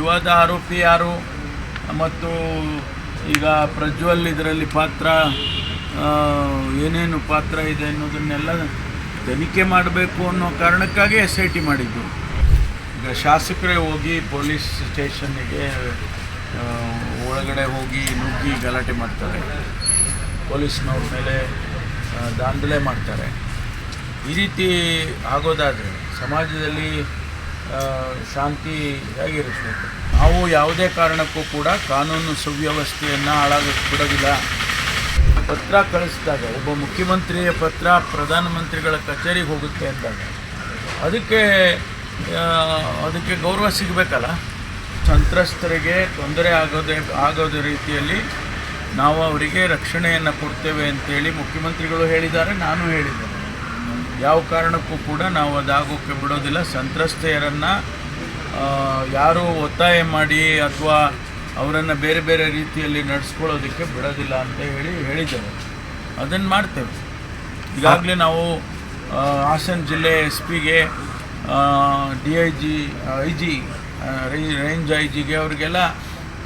ನಿಜವಾದ ಆರೋಪಿ ಯಾರು? ಮತ್ತು ಈಗ ಪ್ರಜ್ವಲ್ ಇದರಲ್ಲಿ ಪಾತ್ರ ಏನೇನು ಪಾತ್ರ ಇದೆ ಅನ್ನೋದನ್ನೆಲ್ಲ ತನಿಖೆ ಮಾಡಬೇಕು ಅನ್ನೋ ಕಾರಣಕ್ಕಾಗಿ ಎಸ್ ಐ ಟಿ ಮಾಡಿದ್ದು. ಈಗ ಶಾಸಕರೇ ಹೋಗಿ ಪೊಲೀಸ್ ಸ್ಟೇಷನ್ನಿಗೆ ಒಳಗಡೆ ಹೋಗಿ ನುಗ್ಗಿ ಗಲಾಟೆ ಮಾಡ್ತಾರೆ. ಪೊಲೀಸ್ನವ್ರ ಮೇಲೆ ದಾಂಧಲೆ ಮಾಡ್ತಾರೆ. ಈ ರೀತಿ ಆಗೋದಾದರೆ ಸಮಾಜದಲ್ಲಿ ಆ, ಶಾಂತಿ ಹೇಗಿರುತ್ತೆ ನಾವು ಯಾವುದೇ ಕಾರಣಕ್ಕೂ ಕೂಡ ಕಾನೂನು ಸುವ್ಯವಸ್ಥೆಯನ್ನು ಹಾಳಾಗಕ್ಕೆ ಬಿಡೋದಿಲ್ಲ ಪತ್ರ ಕಳಿಸಿದಾಗ ಒಬ್ಬ ಮುಖ್ಯಮಂತ್ರಿಯ ಪತ್ರ ಪ್ರಧಾನಮಂತ್ರಿಗಳ ಕಚೇರಿಗೆ ಹೋಗುತ್ತೆ ಅಂದಾಗ ಅದಕ್ಕೆ ಅದಕ್ಕೆ ಗೌರವ ಸಿಗಬೇಕಲ್ಲ? ಸಂತ್ರಸ್ತರಿಗೆ ತೊಂದರೆ ಆಗೋದೇ ಆಗೋದ ರೀತಿಯಲ್ಲಿ ನಾವು ಅವರಿಗೆ ರಕ್ಷಣೆಯನ್ನು ಕೊಡ್ತೇವೆ ಅಂತೇಳಿ ಮುಖ್ಯಮಂತ್ರಿಗಳು ಹೇಳಿದ್ದಾರೆ ನಾನು ಹೇಳಿದ್ದೇನೆ. ಯಾವ ಕಾರಣಕ್ಕೂ ಕೂಡ ನಾವು ಅದಾಗೋಕ್ಕೆ ಬಿಡೋದಿಲ್ಲ. ಸಂತ್ರಸ್ತೆಯರನ್ನು ಯಾರು ಒತ್ತಾಯ ಮಾಡಿ ಅಥವಾ ಅವರನ್ನು ಬೇರೆ ಬೇರೆ ರೀತಿಯಲ್ಲಿ ನಡೆಸ್ಕೊಳ್ಳೋದಕ್ಕೆ ಬಿಡೋದಿಲ್ಲ ಅಂತ ಹೇಳಿ ಹೇಳಿದ್ದೇವೆ ಅದನ್ನು ಮಾಡ್ತೇವೆ. ಈಗಾಗಲೇ ನಾವು ಹಾಸನ ಜಿಲ್ಲೆ ಎಸ್ ಪಿಗೆ D I G I G range I ಜಿಗೆ ಅವರಿಗೆಲ್ಲ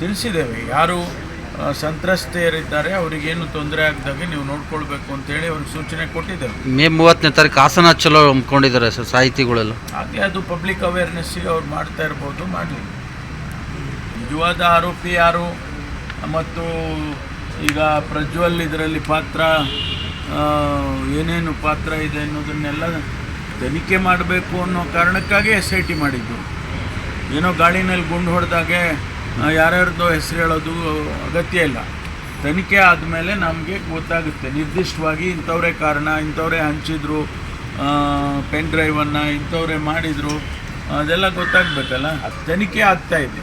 ತಿಳಿಸಿದ್ದೇವೆ. ಯಾರು ಸಂತ್ರಸ್ತೆಯರಿದ್ದಾರೆ ಅವರಿಗೇನು ತೊಂದರೆ ಆಗದಾಗೆ ನೀವು ನೋಡ್ಕೊಳ್ಬೇಕು ಅಂತೇಳಿ ಅವ್ರಿಗೆ ಸೂಚನೆ ಕೊಟ್ಟಿದ್ದಾರೆ. ಮೇ ಮೂವತ್ತನೇ ತಾರೀಕು ಹಾಸನ ಚಲೋ ಹಮ್ಮಿಕೊಂಡಿದ್ದಾರೆ ಸರ್ ಸಾಹಿತಿಗಳೆಲ್ಲ. ಹಾಗೆ ಅದು ಪಬ್ಲಿಕ್ ಅವೇರ್ನೆಸ್ಸಿಗೆ ಅವ್ರು ಮಾಡ್ತಾ ಇರ್ಬೋದು ಮಾಡಲಿ. ನಿಜವಾದ ಆರೋಪಿ ಯಾರು? ಮತ್ತು ಈಗ ಪ್ರಜ್ವಲ್ ಇದರಲ್ಲಿ ಪಾತ್ರ ಏನೇನು ಪಾತ್ರ ಇದೆ ಅನ್ನೋದನ್ನೆಲ್ಲ ತನಿಖೆ ಮಾಡಬೇಕು ಅನ್ನೋ ಕಾರಣಕ್ಕಾಗಿ ಎಸ್ ಐ ಟಿ ಮಾಡಿದ್ದು. ಏನೋ ಗಾಳಿನಲ್ಲಿ ಗುಂಡು ಹೊಡೆದಾಗೆ ಯಾರ್ಯಾರ್ದೋ ಹೆಸರು ಹೇಳೋದು ಅಗತ್ಯ ಇಲ್ಲ. ತನಿಖೆ ಆದಮೇಲೆ ನಮಗೆ ಗೊತ್ತಾಗುತ್ತೆ. ನಿರ್ದಿಷ್ಟವಾಗಿ ಇಂಥವರೇ ಕಾರಣ, ಇಂಥವರೇ ಹಂಚಿದ್ರು ಪೆನ್ ಡ್ರೈವನ್ನು ಇಂಥವರೇ ಮಾಡಿದರು, ಅದೆಲ್ಲ ಗೊತ್ತಾಗಬೇಕಲ್ಲ? ತನಿಖೆ ಆಗ್ತಾ ಇದೆ.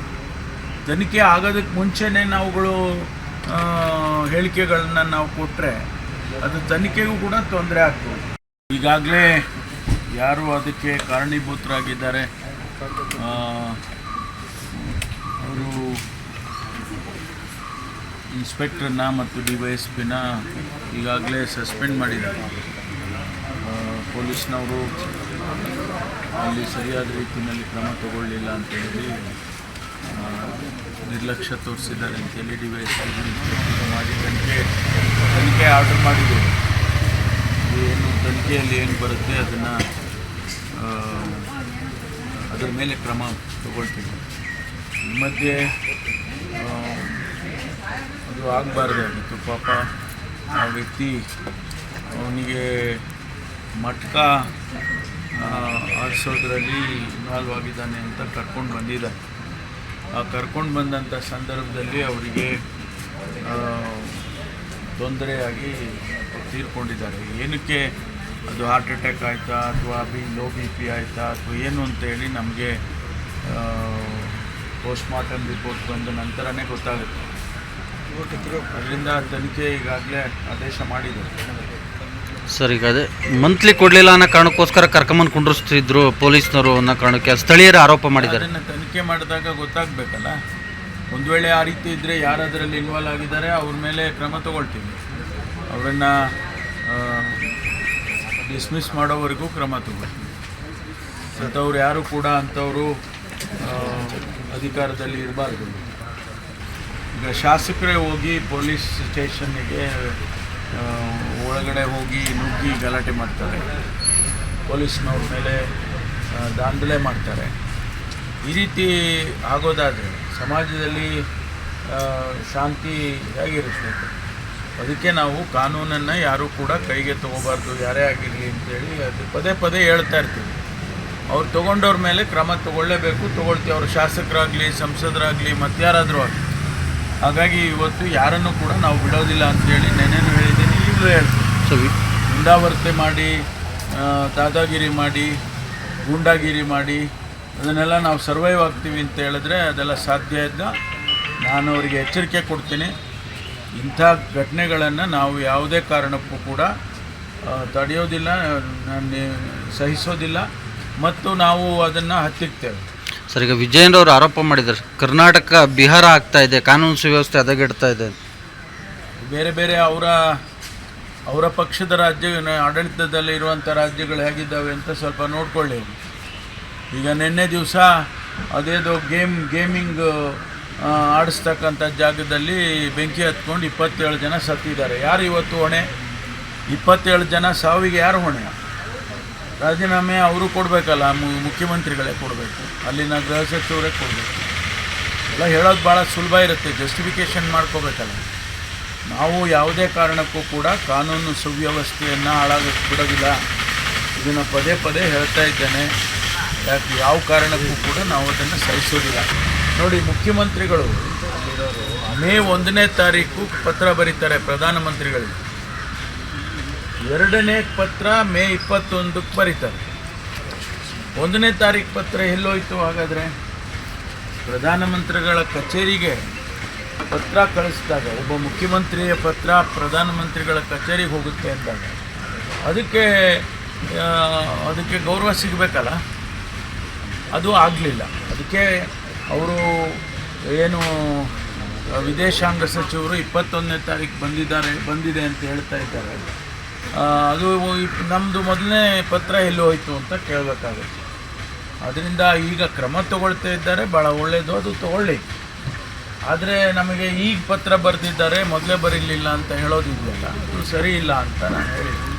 ತನಿಖೆ ಆಗೋದಕ್ಕೆ ಮುಂಚೆನೇ ನಾವುಗಳು ಹೇಳಿಕೆಗಳನ್ನ ನಾವು ಕೊಟ್ಟರೆ ಅದು ತನಿಖೆಗೂ ಕೂಡ ತೊಂದರೆ ಆಗ್ತದೆ ಈಗಾಗಲೇ ಯಾರು ಅದಕ್ಕೆ ಕಾರಣೀಭೂತರಾಗಿದ್ದಾರೆ ಅವರು ಇನ್ಸ್ಪೆಕ್ಟರ್ನ ಮತ್ತು ಡಿ ವೈ ಎಸ್ ಪಿನ ಈಗಾಗಲೇ ಸಸ್ಪೆಂಡ್ ಮಾಡಿದ್ದಾರೆ. ಪೊಲೀಸ್ನವರು ಅಲ್ಲಿ ಸರಿಯಾದ ರೀತಿಯಲ್ಲಿ ಕ್ರಮ ತಗೊಳ್ಳಿಲ್ಲ ಅಂತೇಳಿ ನಿರ್ಲಕ್ಷ್ಯ ತೋರಿಸಿದ್ದಾರೆ ಅಂತೇಳಿ ಡಿ ವೈ ಎಸ್ ಪಿ ಮಾಡಿ ತನಿಖೆ ತನಿಖೆ ಆರ್ಡರ್ ಮಾಡಿದ್ದೇವೆ. ಏನು ತನಿಖೆಯಲ್ಲಿ ಏನು ಬರುತ್ತೆ ಅದನ್ನು ಅದರ ಮೇಲೆ ಕ್ರಮ ತಗೊಳ್ತೀವಿ. ಈ ಮಧ್ಯೆ ಆಗಬಾರ್ದು ಆಗಬಾರ್ದಾಗಿತ್ತು ಪಾಪ ಆ ವ್ಯಕ್ತಿ, ಅವನಿಗೆ ಮಟ್ಕ ಆಡಿಸೋದ್ರಲ್ಲಿ ಇನ್ವಾಲ್ವ್ ಆಗಿದ್ದಾನೆ ಅಂತ ಕರ್ಕೊಂಡು ಬಂದಿದ್ದಾರೆ. ಆ ಕರ್ಕೊಂಡು ಬಂದಂಥ ಸಂದರ್ಭದಲ್ಲಿ ಅವರಿಗೆ ತೊಂದರೆಯಾಗಿ ತೀರ್ಕೊಂಡಿದ್ದಾರೆ. ಏನಕ್ಕೆ? ಅದು ಹಾರ್ಟ್ ಅಟ್ಯಾಕ್ ಆಯಿತಾ ಅಥವಾ ಬಿ ಲೋ ಬಿ ಪಿ ಆಯಿತಾ ಅಥವಾ ಏನು ಅಂತೇಳಿ ನಮಗೆ ಪೋಸ್ಟ್ಮಾರ್ಟಮ್ ರಿಪೋರ್ಟ್ ಬಂದ ನಂತರನೇ ಗೊತ್ತಾಗುತ್ತೆ. ಅದರಿಂದ ತನಿಖೆ ಈಗಾಗಲೇ ಆದೇಶ ಮಾಡಿದೆ. ಸರ್ ಈಗ ಅದೇ ಮಂತ್ಲಿ ಕೊಡಲಿಲ್ಲ ಅನ್ನೋ ಕಾರಣಕ್ಕೋಸ್ಕರ ಕರ್ಕೊಂಬಂದು ಕುಂಡ್ರಿಸ್ತಿದ್ರು ಪೊಲೀಸ್ನವರು ಅನ್ನೋ ಕಾರಣಕ್ಕೆ ಸ್ಥಳೀಯರು ಆರೋಪ ಮಾಡಿದ್ದಾರೆ. ಅದನ್ನು ತನಿಖೆ ಮಾಡಿದಾಗ ಗೊತ್ತಾಗಬೇಕಲ್ಲ? ಒಂದು ವೇಳೆ ಆ ರೀತಿ ಇದ್ದರೆ ಯಾರು ಅದರಲ್ಲಿ ಇನ್ವಾಲ್ವ್ ಆಗಿದ್ದಾರೆ ಅವ್ರ ಮೇಲೆ ಕ್ರಮ ತಗೊಳ್ತೀವಿ ಅವರನ್ನು ಡಿಸ್ಮಿಸ್ ಮಾಡೋವರೆಗೂ ಕ್ರಮ ತಗೊಳ್ತೀವಿ ಅಂಥವ್ರು ಯಾರು ಕೂಡ ಅಂಥವರು ಅಧಿಕಾರದಲ್ಲಿ ಇರಬಾರ್ದು. ಈಗ ಶಾಸಕರೇ ಹೋಗಿ ಪೊಲೀಸ್ ಸ್ಟೇಷನ್ನಿಗೆ ಒಳಗಡೆ ಹೋಗಿ ನುಗ್ಗಿ ಗಲಾಟೆ ಮಾಡ್ತಾರೆ. ಪೊಲೀಸ್ನವ್ರ ಮೇಲೆ ದಾಂಧಲೆ ಮಾಡ್ತಾರೆ. ಈ ರೀತಿ ಆಗೋದಾದರೆ ಸಮಾಜದಲ್ಲಿ ಶಾಂತಿ ಹೇಗಿರುತ್ತೆ ಅದಕ್ಕೆ ನಾವು ಕಾನೂನನ್ನು ಯಾರೂ ಕೂಡ ಕೈಗೆ ತೊಗೋಬಾರ್ದು, ಯಾರೇ ಆಗಿರಲಿ ಅಂತೇಳಿ ಅದು ಪದೇ ಪದೇ ಹೇಳ್ತಾ ಇರ್ತೀವಿ. ಅವ್ರು ತೊಗೊಂಡವ್ರ ಮೇಲೆ ಕ್ರಮ ತಗೊಳ್ಳೇಬೇಕು. ತೊಗೊಳ್ತೀವಿ. ಅವರು ಶಾಸಕರಾಗಲಿ, ಸಂಸದರಾಗಲಿ ಮತ್ತಾರಾದರೂ ಆಗಲಿ. ಹಾಗಾಗಿ ಇವತ್ತು ಯಾರನ್ನು ಕೂಡ ನಾವು ಬಿಡೋದಿಲ್ಲ ಅಂತೇಳಿ ನೆನೆಯೂ ಹೇಳಿದ್ದೀನಿ. ಈಗಲೂ ಹೇಳ್ತೀನಿ. ಗುಂಡಾವರ್ತೆ ಮಾಡಿ ದಾದಾಗಿರಿ ಮಾಡಿ ಗೂಂಡಾಗಿರಿ ಮಾಡಿ ಅದನ್ನೆಲ್ಲ ನಾವು ಸರ್ವೈವ್ ಆಗ್ತೀವಿ ಅಂತ ಹೇಳಿದ್ರೆ ಅದೆಲ್ಲ ಸಾಧ್ಯ ಇದ್ದ ನಾನು ಅವರಿಗೆ ಎಚ್ಚರಿಕೆ ಕೊಡ್ತೀನಿ. ಇಂಥ ಘಟನೆಗಳನ್ನು ನಾವು ಯಾವುದೇ ಕಾರಣಕ್ಕೂ ಕೂಡ ತಡೆಯೋದಿಲ್ಲ ನಾನು ಸಹಿಸೋದಿಲ್ಲ. ಮತ್ತು ನಾವು ಅದನ್ನು ಹತ್ತಿಕ್ತೇವೆ ಸರ್, ಈಗ ವಿಜಯೇಂದ್ರ ಅವರು ಆರೋಪ ಮಾಡಿದ್ದಾರೆ. ಕರ್ನಾಟಕ, ಬಿಹಾರ ಆಗ್ತಾ ಇದೆ, ಕಾನೂನು ಸುವ್ಯವಸ್ಥೆ ಹದಗೆಡ್ತಾ ಇದೆ ಬೇರೆ ಬೇರೆ ಅವರ ಅವರ ಪಕ್ಷದ ರಾಜ್ಯ, ಆಡಳಿತದಲ್ಲಿ ಇರುವಂಥ ರಾಜ್ಯಗಳು ಹೇಗಿದ್ದಾವೆ ಅಂತ ಸ್ವಲ್ಪ ನೋಡಿಕೊಳ್ಳಿ. ಈಗ ನಿನ್ನೆ ದಿವಸ ಅದೇದೋ ಗೇಮ್, ಗೇಮಿಂಗ್ ಆಡಿಸ್ತಕ್ಕಂಥ ಜಾಗದಲ್ಲಿ ಬೆಂಕಿ ಹತ್ಕೊಂಡು ಇಪ್ಪತ್ತೇಳು ಜನ ಸತ್ತಿದ್ದಾರೆ. ಯಾರು ಇವತ್ತು ಹೊಣೆ? ಇಪ್ಪತ್ತೇಳು ಜನ ಸಾವಿಗೆ ಯಾರು ಹೊಣೆ? ರಾಜೀನಾಮೆ ಅವರು ಕೊಡಬೇಕಲ್ಲ ಮುಖ್ಯಮಂತ್ರಿಗಳೇ ಕೊಡಬೇಕು. ಅಲ್ಲಿನ ಗೃಹ ಸಚಿವರೇ ಕೊಡಬೇಕು. ಎಲ್ಲ ಹೇಳೋದು ಭಾಳ ಸುಲಭ ಇರುತ್ತೆ ಜಸ್ಟಿಫಿಕೇಷನ್ ಮಾಡ್ಕೋಬೇಕಲ್ಲ. ನಾವು ಯಾವುದೇ ಕಾರಣಕ್ಕೂ ಕೂಡ ಕಾನೂನು ಸುವ್ಯವಸ್ಥೆಯನ್ನು ಹಾಳಾಗಕ್ಕೆ ಬಿಡೋದಿಲ್ಲ ಇದನ್ನು ಪದೇ ಪದೇ ಹೇಳ್ತಾ ಇದ್ದೇನೆ. ಯಾಕೆ, ಯಾವ ಕಾರಣಕ್ಕೂ ಕೂಡ ನಾವು ಅದನ್ನು ಸಹಿಸೋದಿಲ್ಲ. ನೋಡಿ, ಮುಖ್ಯಮಂತ್ರಿಗಳು ಮೇ ಒಂದನೇ ತಾರೀಕು ಪತ್ರ ಬರೀತಾರೆ ಪ್ರಧಾನಮಂತ್ರಿಗಳಿಗೆ. ಎರಡನೇ ಪತ್ರ ಮೇ ಇಪ್ಪತ್ತೊಂದಕ್ಕೆ ಬರೀತಾರೆ. ಒಂದನೇ ತಾರೀಕು ಪತ್ರ ಎಲ್ಲೋಯ್ತು ಹಾಗಾದರೆ? ಪ್ರಧಾನಮಂತ್ರಿಗಳ ಕಚೇರಿಗೆ ಪತ್ರ ಕಳಿಸಿದಾಗ, ಒಬ್ಬ ಮುಖ್ಯಮಂತ್ರಿಯ ಪತ್ರ ಪ್ರಧಾನಮಂತ್ರಿಗಳ ಕಚೇರಿಗೆ ಹೋಗುತ್ತೆ ಅಂದಾಗ, ಅದಕ್ಕೆ ಅದಕ್ಕೆ ಗೌರವ ಸಿಗಬೇಕಲ್ಲ? ಅದು ಆಗಲಿಲ್ಲ. ಅದಕ್ಕೆ ಅವರು ಏನು, ವಿದೇಶಾಂಗ ಸಚಿವರು ಇಪ್ಪತ್ತೊಂದನೇ ತಾರೀಕು ಬಂದಿದ್ದಾರೆ, ಬಂದಿದೆ ಅಂತ ಹೇಳ್ತಾ ಇದ್ದಾರೆ. ಅದು ನಮ್ಮದು ಮೊದಲನೇ ಪತ್ರ ಎಲ್ಲಿ ಹೋಯಿತು ಅಂತ ಕೇಳಬೇಕಾಗುತ್ತೆ. ಅದರಿಂದ ಈಗ ಕ್ರಮ ತಗೊಳ್ತಾ ಇದ್ದಾರೆ ಭಾಳ ಒಳ್ಳೆಯದು ಅದು ತಗೊಳ್ಳಿ. ಆದರೆ ನಮಗೆ ಈಗ ಪತ್ರ ಬರೆದಿದ್ದಾರೆ, ಮೊದಲೇ ಬರೀಲಿಲ್ಲ ಅಂತ ಹೇಳೋದಿದೆಯಲ್ಲ, ಅದು ಸರಿ ಇಲ್ಲ ಅಂತ ನಾನು ಹೇಳಿದ್ದೆ.